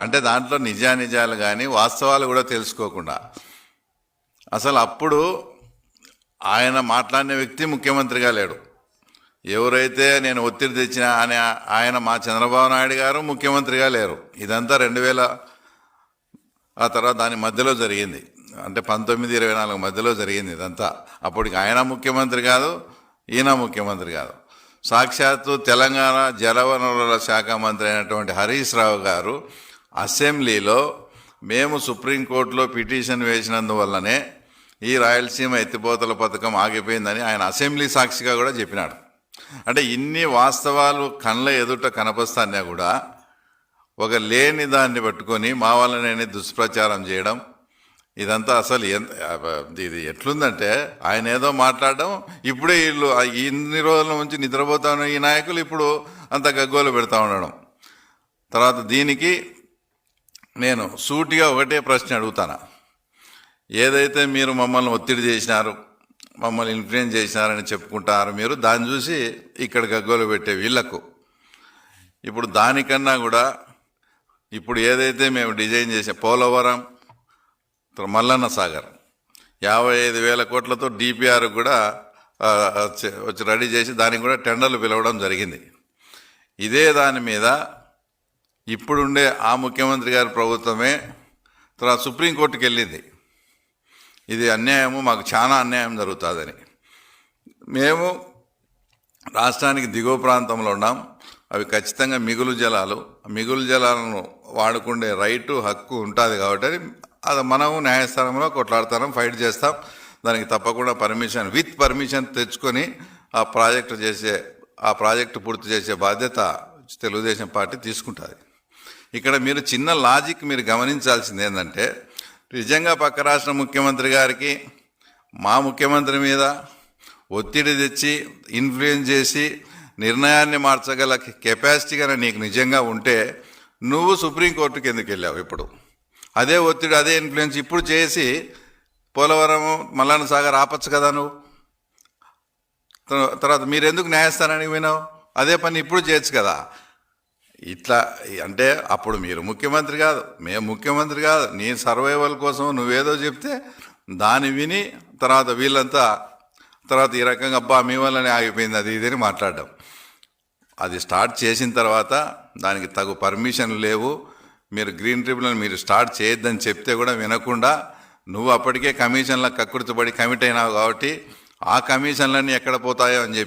అంటే దాంట్లో నిజానిజాలు కానీ వాస్తవాలు కూడా తెలుసుకోకుండా. అసలు అప్పుడు ఆయన మాట్లాడిన వ్యక్తి ముఖ్యమంత్రిగా లేడు. ఎవరైతే నేను ఒత్తిడి తెచ్చిన అనే ఆయన మా చంద్రబాబు నాయుడు గారు ముఖ్యమంత్రిగా లేరు. ఇదంతా రెండు వేల ఆ తర్వాత దాని మధ్యలో జరిగింది. అంటే పంతొమ్మిది ఇరవై నాలుగు మధ్యలో జరిగింది ఇదంతా. అప్పటికి ఆయన ముఖ్యమంత్రి కాదు ఈయన ముఖ్యమంత్రి కాదు. సాక్షాత్తు తెలంగాణ జలవనరుల శాఖ మంత్రి అయినటువంటి హరీష్ రావు గారు అసెంబ్లీలో మేము సుప్రీంకోర్టులో పిటిషన్ వేసినందువల్లనే ఈ రాయలసీమ ఎత్తిపోతల పథకం ఆగిపోయిందని ఆయన అసెంబ్లీ సాక్షిగా కూడా చెప్పినాడు. అంటే ఇన్ని వాస్తవాలు కళ్ళ ఎదుట కనపస్తానే కూడా ఒక లేని దాన్ని పట్టుకొని మా వల్లనే దుష్ప్రచారం చేయడం ఇదంతా అసలు ఎంత ఇది ఎట్లుందంటే ఆయన ఏదో మాట్లాడడం ఇప్పుడే వీళ్ళు ఇన్ని రోజుల నుంచి నిద్రపోతా ఉన్న ఈ నాయకులు ఇప్పుడు అంత గగ్గోలు పెడతా ఉండడం. తర్వాత దీనికి నేను సూటిగా ఒకటే ప్రశ్న అడుగుతాను? ఏదైతే మీరు మమ్మల్ని ఒత్తిడి చేసినారు మమ్మల్ని ఇన్ఫ్లుయెన్స్ చేసినారని చెప్పుకుంటారు మీరు దాన్ని చూసి ఇక్కడ గగ్గోలు పెట్టే వీళ్ళకు. ఇప్పుడు దానికన్నా కూడా ఇప్పుడు ఏదైతే మేము డిజైన్ చేసే పోలవరం మల్లన్న సాగర్ యాభై ఐదు వేల కోట్లతో డిపిఆర్ కూడా వచ్చి రెడీ చేసి దానికి కూడా టెండర్లు పిలవడం జరిగింది. ఇదే దాని మీద ఇప్పుడుండే ఆ ముఖ్యమంత్రి గారి ప్రభుత్వమే తర్వాత సుప్రీంకోర్టుకి వెళ్ళింది. ఇది అన్యాయము మాకు చాలా అన్యాయం జరుగుతుందని. మేము రాష్ట్రానికి దిగువ ప్రాంతంలో ఉన్నాం. అవి ఖచ్చితంగా మిగులు జలాలు. మిగులు జలాలను వాడుకునే రైటు హక్కు ఉంటుంది కాబట్టి అది మనము న్యాయస్థానంలో కొట్లాడతాం ఫైట్ చేస్తాం. దానికి తప్పకుండా పర్మిషన్ విత్ పర్మిషన్ తెచ్చుకొని ఆ ప్రాజెక్టు చేసే ఆ ప్రాజెక్టు పూర్తి చేసే బాధ్యత తెలుగుదేశం పార్టీ తీసుకుంటుంది. ఇక్కడ మీరు చిన్న లాజిక్ మీరు గమనించాల్సింది ఏంటంటే నిజంగా పక్క రాష్ట్ర ముఖ్యమంత్రి గారికి మా ముఖ్యమంత్రి మీద ఒత్తిడి తెచ్చి ఇన్ఫ్లుయెన్స్ చేసి నిర్ణయాన్ని మార్చగల కెపాసిటీ కానీ నీకు నిజంగా ఉంటే నువ్వు సుప్రీంకోర్టుకి ఎందుకు వెళ్ళావు ఇప్పుడు. అదే ఒత్తిడి అదే ఇన్ఫ్లుయెన్స్ ఇప్పుడు చేసి పోలవరం మల్లన్న సాగర్ ఆపచ్చు కదా నువ్వు. తర్వాత మీరెందుకు న్యాయస్థానానికి పోయినావు? అదే పని ఇప్పుడు చేయొచ్చు కదా. ఇట్లా అంటే అప్పుడు మీరు ముఖ్యమంత్రి కాదు మేము ముఖ్యమంత్రి కాదు నీ సర్వైవల్ కోసం నువ్వేదో చెప్తే దాన్ని విని తర్వాత వీళ్ళంతా తర్వాత ఈ రకంగా అబ్బా మీ వల్లనే ఆగిపోయింది అది ఇది అని మాట్లాడడం. అది స్టార్ట్ చేసిన తర్వాత దానికి తగు పర్మిషన్ లేవు. మీరు గ్రీన్ ట్రిబ్యునల్ మీరు స్టార్ట్ చేయొద్దని చెప్తే కూడా వినకుండా నువ్వు అప్పటికే కమిషన్లకు కక్కుర్తిపడి కమిట్ అయినావు కాబట్టి ఆ కమిషన్లన్నీ ఎక్కడ పోతాయో అని చెప్పి